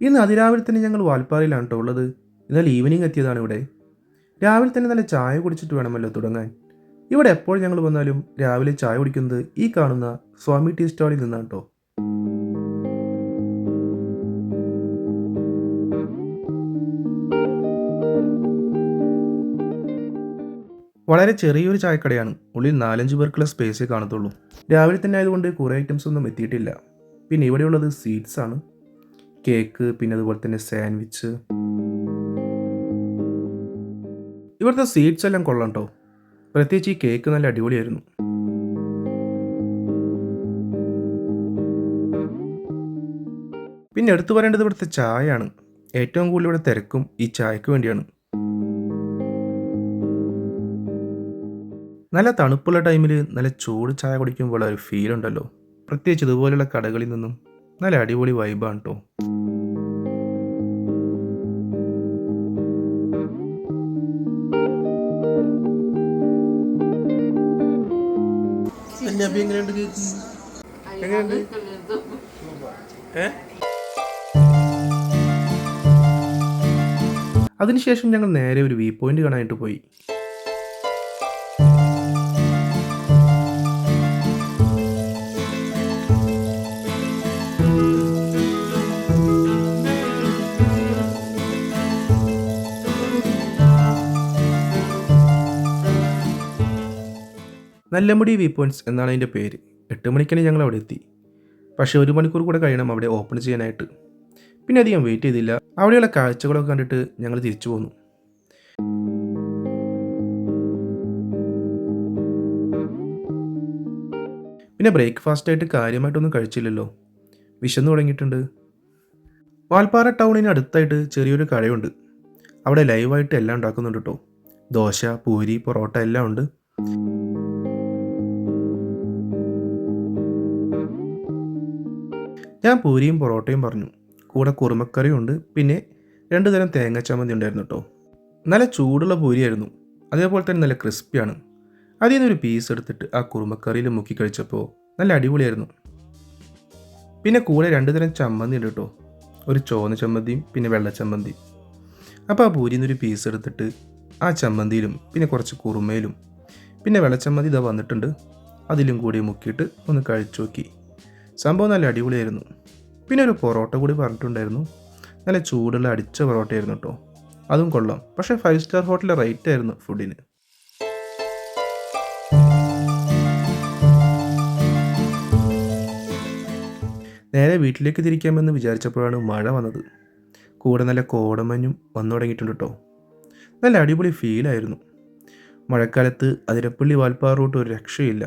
ഇന്ന് അതിരാവിലെ തന്നെ ഞങ്ങൾ വാൽപ്പാറയിലാണ് കേട്ടോ ഉള്ളത്. എന്നാൽ ഈവനിങ് എത്തിയതാണ് ഇവിടെ. രാവിലെ തന്നെ നല്ല ചായ കുടിച്ചിട്ട് വേണമല്ലോ തുടങ്ങാൻ. ഇവിടെ എപ്പോൾ ഞങ്ങൾ വന്നാലും രാവിലെ ചായ കുടിക്കുന്നത് ഈ കാണുന്ന സ്വാമി ടീ സ്റ്റാളിൽ നിന്നാണ് കേട്ടോ വളരെ ചെറിയൊരു ചായക്കടയാണ്. ഉള്ളിൽ നാലഞ്ച് പേർക്കുള്ള സ്പേസേ കാണത്തുള്ളൂ. രാവിലെ തന്നെ ആയതുകൊണ്ട് കുറേ ഐറ്റംസ് ഒന്നും എത്തിയിട്ടില്ല. പിന്നെ ഇവിടെയുള്ളത് സീറ്റ്സ് ആണ്. കേക്ക് പിന്നെ അതുപോലെ തന്നെ സാൻഡ്വിച്ച് ഇവിടുത്തെ സ്വീറ്റ്സ് എല്ലാം കൊള്ളാം കേട്ടോ പ്രത്യേകിച്ച് ഈ കേക്ക് നല്ല അടിപൊളിയായിരുന്നു. പിന്നെ എടുത്തു പറയേണ്ടത് ഇവിടുത്തെ ചായയാണ്. ഏറ്റവും കൂടുതൽ ഇവിടെ തിരക്കും ഈ ചായക്ക് വേണ്ടിയാണ്. നല്ല തണുപ്പുള്ള ടൈമിൽ നല്ല ചൂട് ചായ കുടിക്കുമ്പോൾ ഒരു ഫീൽ ഉണ്ടല്ലോ. പ്രത്യേകിച്ച് ഇതുപോലെയുള്ള കടകളിൽ നിന്നും നല്ല അടിപൊളി വൈബാണ് കേട്ടോ എങ്ങനെയുണ്ട് കേക്ക്? എങ്ങനെയുണ്ട്? ഏ? അതിനുശേഷം ഞങ്ങൾ നേരെ ഒരു വ്യൂ പോയിന്റ് കാണാനായിട്ട് പോയി. നല്ലമുടി വ്യൂ പോയിന്റ്സ് എന്നാണ് അതിന്റെ പേര്. എട്ട് മണിക്കാണ് ഞങ്ങൾ അവിടെ എത്തി. പക്ഷേ ഒരു മണിക്കൂർ കൂടെ കഴിയണം അവിടെ ഓപ്പൺ ചെയ്യാനായിട്ട്. പിന്നെ അധികം വെയിറ്റ് ചെയ്തില്ല. അവിടെയുള്ള കാഴ്ചകളൊക്കെ കണ്ടിട്ട് ഞങ്ങൾ തിരിച്ചു പോന്നു. പിന്നെ ബ്രേക്ക്ഫാസ്റ്റ് ആയിട്ട് കാര്യമായിട്ടൊന്നും കഴിച്ചില്ലല്ലോ. വിശന്നു തുടങ്ങിയിട്ടുണ്ട്. വാൽപ്പാറ ടൗണിന് അടുത്തായിട്ട് ചെറിയൊരു കടയുണ്ട്. അവിടെ ലൈവായിട്ട് എല്ലാം ഉണ്ടാക്കുന്നുണ്ട് കേട്ടോ. ദോശ പൂരി പൊറോട്ട എല്ലാം ഉണ്ട്. ഞാൻ പൂരിയും പൊറോട്ടയും പറഞ്ഞു. കൂടെ കുറുമക്കറിയും ഉണ്ട് പിന്നെ രണ്ട് തരം തേങ്ങ ചമ്മന്തി ഉണ്ടായിരുന്നു കേട്ടോ. നല്ല ചൂടുള്ള പൂരിയായിരുന്നു. അതേപോലെ തന്നെ നല്ല ക്രിസ്പിയാണ്. അതിൽ നിന്നൊരു പീസ് എടുത്തിട്ട് ആ കുറുമക്കറിയിൽ മുക്കി കഴിച്ചപ്പോൾ നല്ല അടിപൊളിയായിരുന്നു. പിന്നെ കൂടെ രണ്ട് തരം ചമ്മന്തി ഉണ്ട് കേട്ടോ. ഒരു ചോന്ന ചമ്മന്തിയും പിന്നെ വെള്ള ചമ്മന്തിയും. അപ്പോൾ ആ പൂരിയിൽ നിന്നൊരു പീസ് എടുത്തിട്ട് ആ ചമ്മന്തിയിലും പിന്നെ കുറച്ച് കുറുമയിലും പിന്നെ വെള്ളച്ചമ്മന്തി ഇതാ വന്നിട്ടുണ്ട്. അതിലും കൂടി മുക്കിയിട്ട് ഒന്ന് കഴിച്ചു നോക്കി. സംഭവം നല്ല അടിപൊളിയായിരുന്നു. പിന്നെ ഒരു പൊറോട്ട കൂടി പറഞ്ഞിട്ടുണ്ടായിരുന്നു. നല്ല ചൂടുള്ള അടിച്ച പൊറോട്ടയായിരുന്നു കേട്ടോ അതും കൊള്ളാം. പക്ഷേ ഫൈവ് സ്റ്റാർ ഹോട്ടലിലെ റേറ്റ് ആയിരുന്നു ഫുഡിന് നേരെ വീട്ടിലേക്ക് തിരിക്കാമെന്ന് വിചാരിച്ചപ്പോഴാണ് മഴ വന്നത്. കൂടെ നല്ല കോടമഞ്ഞും വന്നു തുടങ്ങിയിട്ടുണ്ട് കേട്ടോ നല്ല അടിപൊളി ഫീലായിരുന്നു മഴക്കാലത്ത് അതിരപ്പള്ളി വാൽപ്പാറ റൂട്ട് ഒരു രക്ഷയില്ല.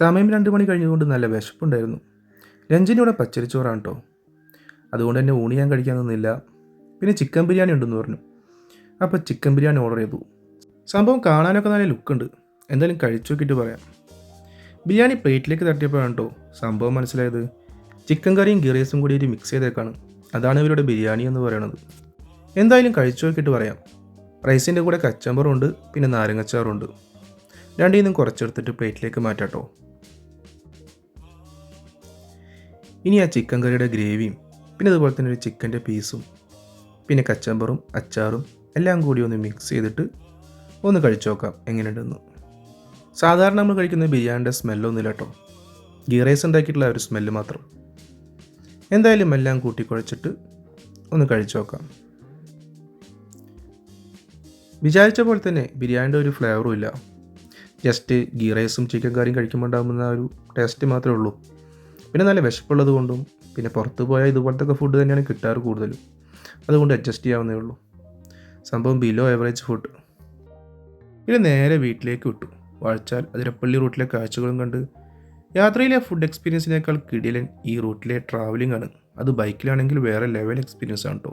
സമയം രണ്ട് മണി കഴിഞ്ഞതുകൊണ്ട് നല്ല വിശപ്പുണ്ടായിരുന്നു. രഞ്ജിനിയുടെ പച്ചരിച്ചോറാണ് കേട്ടോ അതുകൊണ്ട് തന്നെ ഊണ് ഞാൻ കഴിക്കാൻ നിന്നില്ല. പിന്നെ ചിക്കൻ ബിരിയാണി ഉണ്ടെന്ന് പറഞ്ഞു. അപ്പോൾ ചിക്കൻ ബിരിയാണി ഓർഡർ ചെയ്തു. സംഭവം കാണാനൊക്കെ നല്ല ലുക്കുണ്ട്. എന്തായാലും കഴിച്ചു നോക്കിയിട്ട് പറയാം. ബിരിയാണി പ്ലേറ്റിലേക്ക് തട്ടിയപ്പോഴാണ് കേട്ടോ സംഭവം മനസ്സിലായത്. ചിക്കൻ കറിയും ഗിറേസും കൂടി ഒരു മിക്സ് ചെയ്തേക്കാണ്. അതാണ് ഇവരുടെ ബിരിയാണി എന്ന് പറയുന്നത് എന്തായാലും കഴിച്ചു നോക്കിയിട്ട് പറയാം. റൈസിന്റെ കൂടെ കച്ചമ്പറുണ്ട് പിന്നെ നാരങ്ങച്ചാറുണ്ട്. രണ്ടിൽ നിന്നും കുറച്ചെടുത്തിട്ട് പ്ലേറ്റിലേക്ക് മാറ്റാട്ടോ ഇനി ആ ചിക്കൻ കറിയുടെ ഗ്രേവിയും പിന്നെ അതുപോലെ തന്നെ ഒരു ചിക്കന്റെ പീസും പിന്നെ കച്ചമ്പറും അച്ചാറും എല്ലാം കൂടി ഒന്ന് മിക്സ് ചെയ്തിട്ട് ഒന്ന് കഴിച്ചു നോക്കാം എങ്ങനെയുണ്ടെന്ന്. സാധാരണ നമ്മൾ കഴിക്കുന്ന ബിരിയാണിന്റെ സ്മെല്ലൊന്നുമില്ല കേട്ടോ ഗീ റൈസ് ഉണ്ടാക്കിയിട്ടുള്ള ഒരു സ്മെല്ല് മാത്രം. എന്തായാലും എല്ലാം കൂട്ടി കുഴച്ചിട്ട് ഒന്ന് കഴിച്ചു നോക്കാം. വിചാരിച്ച പോലെ തന്നെ ബിരിയാണിന്റെ ഒരു ഫ്ലേവറും ഇല്ല. ജസ്റ്റ് ഗീ റൈസും ചിക്കൻ കറിയും കഴിക്കുമ്പോൾ ഉണ്ടാകുന്ന ഒരു ടേസ്റ്റ് മാത്രമേ ഉള്ളൂ. പിന്നെ നല്ല വിശപ്പുള്ളത് കൊണ്ടും പിന്നെ പുറത്ത് പോയാൽ ഇതുപോലത്തെ ഫുഡ് തന്നെയാണ് കിട്ടാറ് കൂടുതലും. അതുകൊണ്ട് അഡ്ജസ്റ്റ് ചെയ്യാവുന്നേ ഉള്ളൂ. സംഭവം ബിലോ ആവറേജ് ഫുഡ് പിന്നെ നേരെ വീട്ടിലേക്ക് വിട്ടു. വാഴ്ചാൽ അതിരപ്പള്ളി റൂട്ടിലെ കാഴ്ചകളും കണ്ട് യാത്രയിലെ ഫുഡ് എക്സ്പീരിയൻസിനേക്കാൾ കിടിലൻ ഈ റൂട്ടിലെ ട്രാവലിംഗ് ആണ്. അത് ബൈക്കിലാണെങ്കിൽ വേറെ ലെവൽ എക്സ്പീരിയൻസ് ആണ് കേട്ടോ